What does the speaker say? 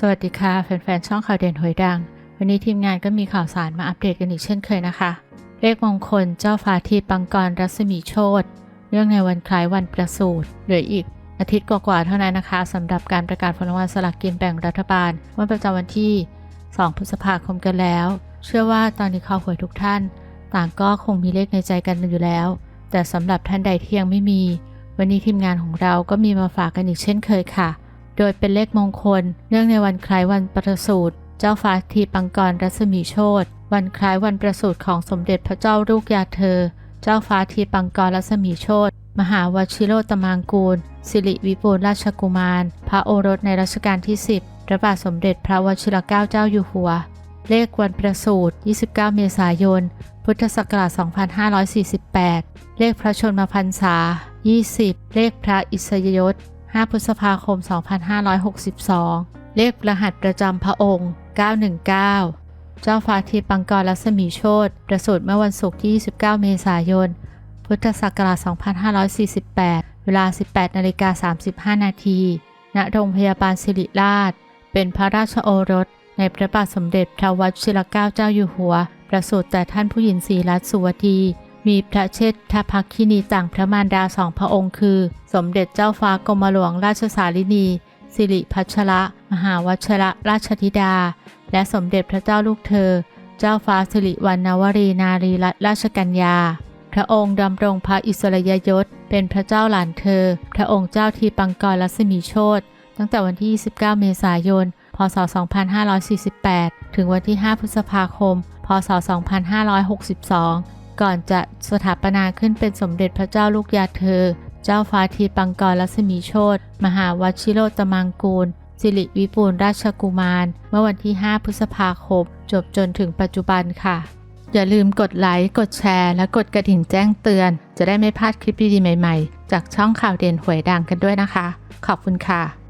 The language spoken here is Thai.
สวัสดีค่ะ แฟนๆ ช่องข่าวเด่นหวยดัง วันนี้ทีมงานก็มีข่าวสารมาอัปเดตกันอีกเช่นเคยนะคะ เลขมงคลเจ้าฟ้าทิพย์ปังกรรัศมีโชตเนื่องในวันคล้ายวันประสูติเหลืออีกอาทิตย์กว่าๆเท่านั้นนะคะสำหรับการประกาศผลรางวัลสลากกินแบ่งรัฐบาลวันประจำวันที่ 2 พฤษภาคมกันแล้ว เชื่อว่าตอนนี้ข่าวหวยทุกท่าน ต่างก็คงมีเลขในใจกันอยู่แล้ว แต่สำหรับท่านใดที่ยังไม่มี วันนี้ทีมงานของเราก็มีมาฝากกันอีกเช่นเคยค่ะ โดยเป็นเลขมงคล เนื่องในวันคล้ายวันประสูติเจ้าฟ้าทีปังกรรัศมีโชตวันคล้ายวันประสูติของสมเด็จพระเจ้าลูกยาเธอ เจ้าฟ้าทีปังกรรัศมีโชตมหาวชิโรตมางกูล สิริวิบูลราชกุมาร พระโอรสในรัชกาลที่ 10 พระบาทสมเด็จพระวชิรเกล้าเจ้าอยู่หัว เลขวันประสูติ 29 เมษายน พุทธศักราช 2548 เลขพระชนมพรรษา 20 เลขพระอิสยยศ 5 พฤษภาคม 2562 เลขรหัสประจำพระองค์ 919 เจ้าฟ้าทิปังกรรัศมีโชตประสูติเมื่อวันศุกร์ที่ 29 เมษายน พุทธศักราช 2548 เวลา 18นาฬิกา35 นาที ณ โรงพยาบาลศิริราช เป็นพระราชโอรส ในพระบาทสมเด็จพระวชิรเกล้าเจ้าอยู่หัว ประสูติแต่ท่านผู้หญิงศรีรัตน์สุวดี มีพระเชษฐภักคินีต่างพระมารดาสองพระองค์คือ สมเด็จเจ้าฟ้ากรมหลวงราชสารินีสิริพัชระ มหาวชระราชธิดา และสมเด็จพระเจ้าลูกเธอ เจ้าฟ้าสิริวัณวรีนารีรัตนราชกัญญา พระองค์ดำรงพระอิสริยยศ เป็นพระเจ้าหลานเธอ พระองค์เจ้าทีปังกรรัศมีโชตตั้งแต่วันที่ 29 เมษายน พศ 2548 ถึงวันที่ 5 พฤษภาคม พศ 2562 ก่อนจะสถาปนาขึ้นเป็นสมเด็จพระเจ้าลูกยาเธอ เจ้าฟ้าทีปังกรรัศมีโชตมหาวชิโรตมังกูล สิริวิปูลราชกุมาร เมื่อวันที่ 5 พฤษภาคม จบจนถึงปัจจุบันค่ะ อย่าลืมกดไลค์ กดแชร์ และกดกระดิ่งแจ้งเตือน จะได้ไม่พลาดคลิปดีๆใหม่ ๆ จากช่องข่าวเด่นหวยดังกันด้วยนะคะ ขอบคุณค่ะ